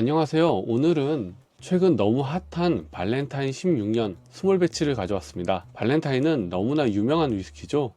안녕하세요. 오늘은 최근 너무 핫한 발렌타인 16년 스몰 배치를 가져왔습니다. 발렌타인은 너무나 유명한 위스키죠.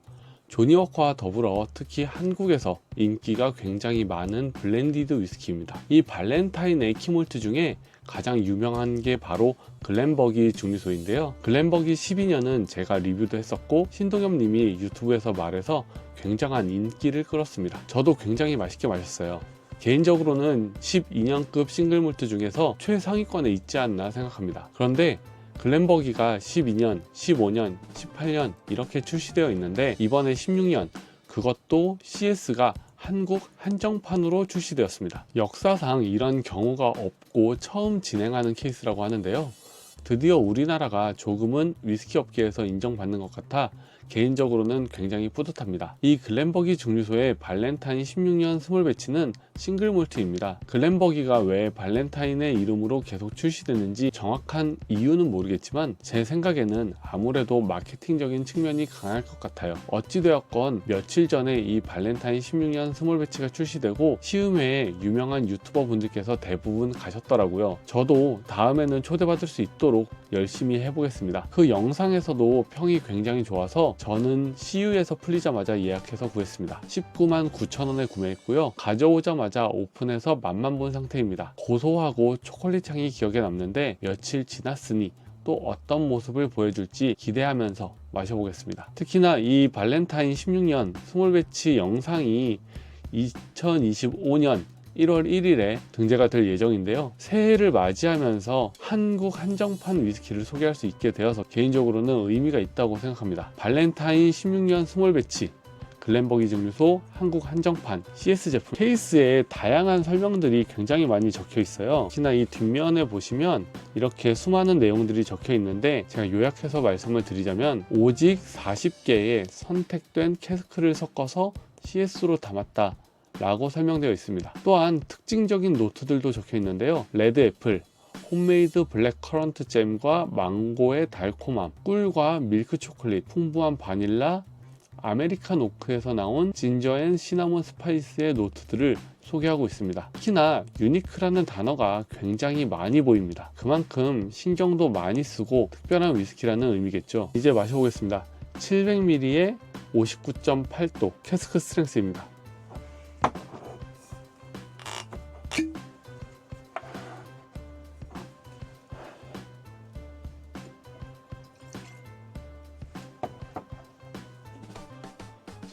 조니워커와 더불어 특히 한국에서 인기가 굉장히 많은 블렌디드 위스키입니다. 이 발렌타인 에이키몰트 중에 가장 유명한 게 바로 글렌버기 중류소인데요. 글렌버기 12년은 제가 리뷰도 했었고 신동엽 님이 유튜브에서 말해서 굉장한 인기를 끌었습니다. 저도 굉장히 맛있게 마셨어요. 개인적으로는 12년급 싱글몰트 중에서 최상위권에 있지 않나 생각합니다. 그런데 글렌버기가 12년, 15년, 18년 이렇게 출시되어 있는데 이번에 16년 그것도 CS가 한국 한정판으로 출시되었습니다. 역사상 이런 경우가 없고 처음 진행하는 케이스라고 하는데요. 드디어 우리나라가 조금은 위스키 업계에서 인정받는 것 같아 개인적으로는 굉장히 뿌듯합니다. 이 글렌버기 증류소의 발렌타인 16년 스몰 배치는 싱글 몰트입니다. 글렌버기가 왜 발렌타인의 이름으로 계속 출시되는지 정확한 이유는 모르겠지만 제 생각에는 아무래도 마케팅적인 측면이 강할 것 같아요. 어찌되었건 며칠 전에 이 발렌타인 16년 스몰 배치가 출시되고 시음회에 유명한 유튜버 분들께서 대부분 가셨더라고요. 저도 다음에는 초대받을 수 있도록 열심히 해보겠습니다. 그 영상에서도 평이 굉장히 좋아서 저는 CU에서 풀리자마자 예약해서 구했습니다. 19만 9천 원에 구매했고요. 가져오자마자 오픈해서 맛만 본 상태입니다. 고소하고 초콜릿 향이 기억에 남는데 며칠 지났으니 또 어떤 모습을 보여줄지 기대하면서 마셔보겠습니다. 특히나 이 발렌타인 16년 스몰 배치 영상이 2025년 1월 1일에 등재가 될 예정인데요. 새해를 맞이하면서 한국 한정판 위스키를 소개할 수 있게 되어서 개인적으로는 의미가 있다고 생각합니다. 발렌타인 16년 스몰 배치 글렌버기 증류소 한국 한정판 CS 제품 케이스에 다양한 설명들이 굉장히 많이 적혀 있어요. 특히나 이 뒷면에 보시면 이렇게 수많은 내용들이 적혀 있는데 제가 요약해서 말씀을 드리자면 오직 40개의 선택된 캐스크를 섞어서 CS로 담았다. 라고 설명되어 있습니다. 또한 특징적인 노트들도 적혀 있는데요. 레드 애플, 홈메이드 블랙 커런트 잼과 망고의 달콤함, 꿀과 밀크 초콜릿, 풍부한 바닐라, 아메리칸 오크에서 나온 진저 앤 시나몬 스파이스의 노트들을 소개하고 있습니다. 특히나 유니크라는 단어가 굉장히 많이 보입니다. 그만큼 신경도 많이 쓰고 특별한 위스키라는 의미겠죠. 이제 마셔보겠습니다. 700ml에 59.8도 캐스크 스트렝스입니다.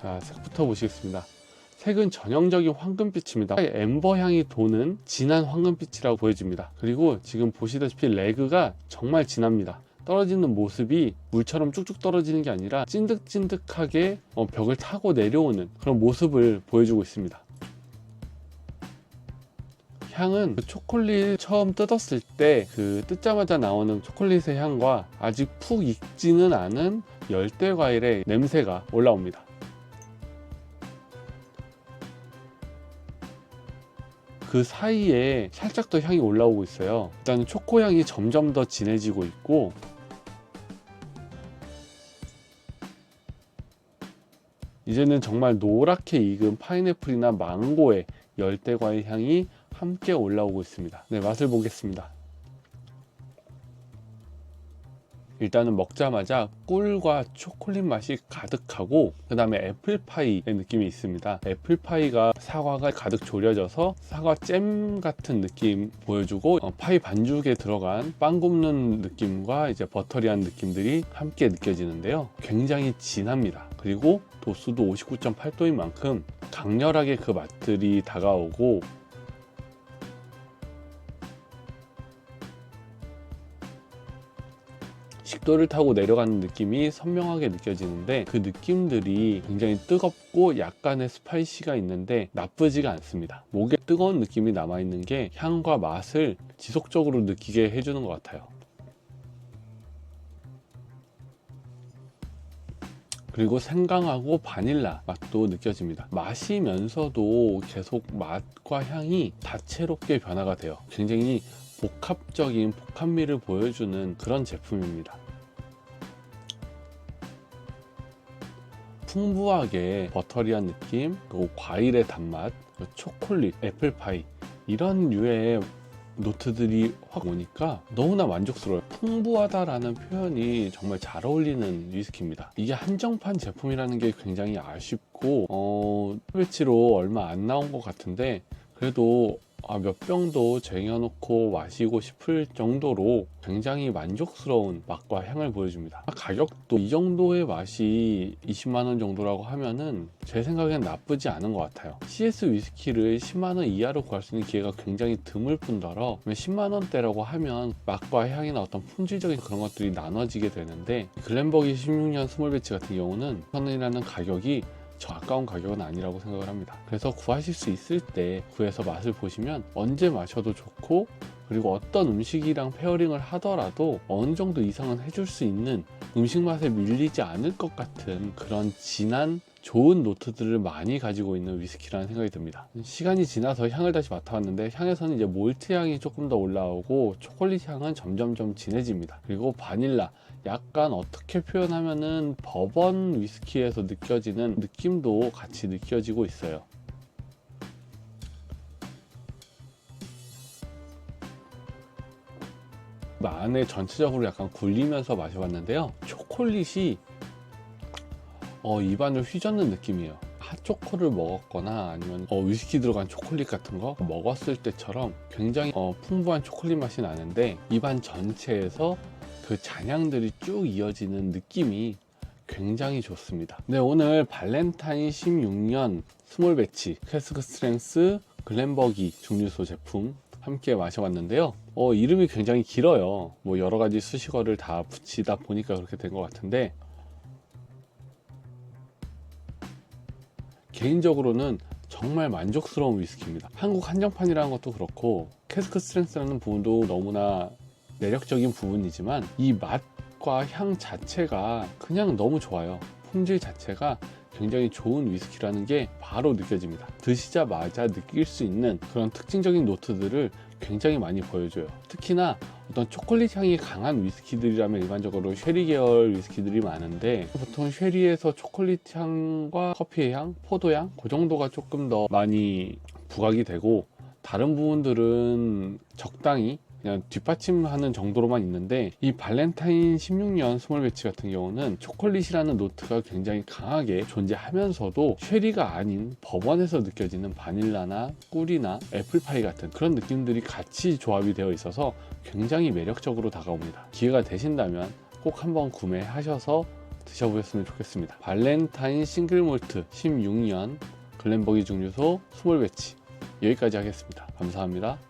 자, 색부터 보시겠습니다. 색은 전형적인 황금빛입니다. 엠버 향이 도는 진한 황금빛이라고 보여집니다. 그리고 지금 보시다시피 레그가 정말 진합니다. 떨어지는 모습이 물처럼 쭉쭉 떨어지는 게 아니라 찐득찐득하게 어, 벽을 타고 내려오는 그런 모습을 보여주고 있습니다. 향은 그 초콜릿 처음 뜯었을 때 그 뜯자마자 나오는 초콜릿의 향과 아직 푹 익지는 않은 열대 과일의 냄새가 올라옵니다. 그 사이에 살짝 더 향이 올라오고 있어요. 일단 초코 향이 점점 더 진해지고 있고 이제는 정말 노랗게 익은 파인애플이나 망고의 열대 과일 향이 함께 올라오고 있습니다. 네, 맛을 보겠습니다. 일단은 먹자마자 꿀과 초콜릿 맛이 가득하고 그 다음에 애플파이의 느낌이 있습니다. 애플파이가 사과가 가득 졸여져서 사과 잼 같은 느낌 보여주고 어, 파이 반죽에 들어간 빵 굽는 느낌과 이제 버터리한 느낌들이 함께 느껴지는데요. 굉장히 진합니다. 그리고 도수도 59.8도인 만큼 강렬하게 그 맛들이 다가오고 식도를 타고 내려가는 느낌이 선명하게 느껴지는데 그 느낌들이 굉장히 뜨겁고 약간의 스파이시가 있는데 나쁘지가 않습니다. 목에 뜨거운 느낌이 남아있는 게 향과 맛을 지속적으로 느끼게 해주는 것 같아요. 그리고 생강하고 바닐라 맛도 느껴집니다. 마시면서도 계속 맛과 향이 다채롭게 변화가 돼요. 굉장히 복합적인 복합미를 보여주는 그런 제품입니다. 풍부하게 버터리한 느낌, 그리고 과일의 단맛, 초콜릿, 애플파이 이런 류의 노트들이 확 오니까 너무나 만족스러워요. 풍부하다라는 표현이 정말 잘 어울리는 위스키입니다. 이게 한정판 제품이라는 게 굉장히 아쉽고 어, 배치로 얼마 안 나온 것 같은데 그래도 아, 몇 병도 쟁여놓고 마시고 싶을 정도로 굉장히 만족스러운 맛과 향을 보여줍니다. 아, 가격도 이 정도의 맛이 20만원 정도라고 하면은 제 생각엔 나쁘지 않은 것 같아요. CS 위스키를 10만원 이하로 구할 수 있는 기회가 굉장히 드물 뿐더러 10만원대라고 하면 맛과 향이나 어떤 품질적인 그런 것들이 나눠지게 되는데 글렌버기 16년 스몰 배치 같은 경우는 1000원이라는 가격이 저 아까운 가격은 아니라고 생각을 합니다. 그래서 구하실 수 있을 때 구해서 맛을 보시면 언제 마셔도 좋고 그리고 어떤 음식이랑 페어링을 하더라도 어느 정도 이상은 해줄 수 있는 음식 맛에 밀리지 않을 것 같은 그런 진한 좋은 노트들을 많이 가지고 있는 위스키라는 생각이 듭니다. 시간이 지나서 향을 다시 맡아봤는데 향에서는 이제 몰트 향이 조금 더 올라오고 초콜릿 향은 점점점 진해집니다. 그리고 바닐라 약간 어떻게 표현하면은 버번 위스키에서 느껴지는 느낌도 같이 느껴지고 있어요. 안에 전체적으로 약간 굴리면서 마셔봤는데요. 초콜릿이 어, 입안을 휘젓는 느낌이에요. 핫초코를 먹었거나 아니면 어, 위스키 들어간 초콜릿 같은 거 먹었을 때처럼 굉장히 어, 풍부한 초콜릿 맛이 나는데 입안 전체에서 그 잔향들이 쭉 이어지는 느낌이 굉장히 좋습니다. 네, 오늘 발렌타인 16년 스몰 배치 캐스크 스트렝스 글렌버기 증류소 제품 함께 마셔봤는데요. 어, 이름이 굉장히 길어요. 뭐 여러 가지 수식어를 다 붙이다 보니까 그렇게 된 것 같은데 개인적으로는 정말 만족스러운 위스키입니다. 한국 한정판이라는 것도 그렇고 캐스크 스트렝스라는 부분도 너무나 매력적인 부분이지만 이 맛과 향 자체가 그냥 너무 좋아요. 품질 자체가 굉장히 좋은 위스키라는 게 바로 느껴집니다. 드시자마자 느낄 수 있는 그런 특징적인 노트들을 굉장히 많이 보여줘요. 특히나 어떤 초콜릿 향이 강한 위스키들이라면 일반적으로 쉐리 계열 위스키들이 많은데 보통 쉐리에서 초콜릿 향과 커피의 향, 포도 향, 그 정도가 조금 더 많이 부각이 되고 다른 부분들은 적당히 그냥 뒷받침하는 정도로만 있는데 이 발렌타인 16년 스몰 배치 같은 경우는 초콜릿이라는 노트가 굉장히 강하게 존재하면서도 쉐리가 아닌 버번에서 느껴지는 바닐라나 꿀이나 애플파이 같은 그런 느낌들이 같이 조합이 되어 있어서 굉장히 매력적으로 다가옵니다. 기회가 되신다면 꼭 한번 구매하셔서 드셔보셨으면 좋겠습니다. 발렌타인 싱글 몰트 16년 글렌버기 증류소 스몰 배치 여기까지 하겠습니다. 감사합니다.